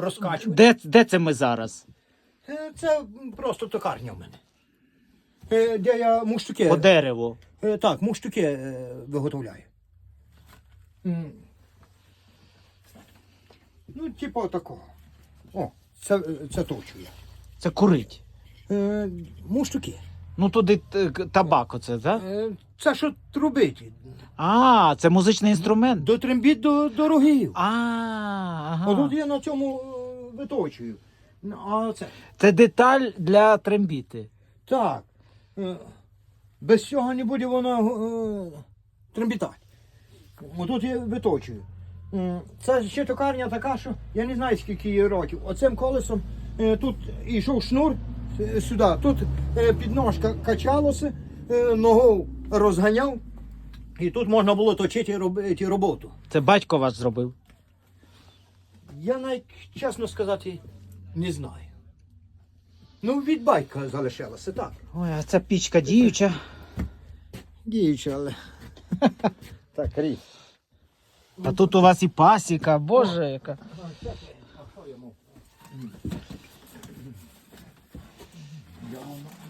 розкачувати. Де, де це ми зараз? Е, Це просто токарня в мене. Е, Де я муштуки. По дереву. Е, Так, муштуки е, виготовляю. М. Ну, типу такого. О, це, це точує. Це курить. Е, муштуки. Ну туди т- к- табак оце, так? Е, Це що трубить. А, це музичний інструмент. До трембіт до, до рогів. А, ага. Отут я на цьому е, виточую. Ну, А це. Це деталь для трембіти. Так. Е, Без цього не буде воно е, трембітати. Отут я виточую. М, Це ще токарня така, що я не знаю скільки їй років. Оцим колесом е, тут йшов шнур е, сюди, тут е, підножка качалося, е, ногу розганяв, і тут можна було точити роботу. Це батько ваш зробив. Я навіть, чесно сказати, не знаю. Ну, від батька залишилося, так. Ой, а ця пічка діюча. Діюча, але. так, ріс. А тут у вас і пасіка, боже, яка. Jangan.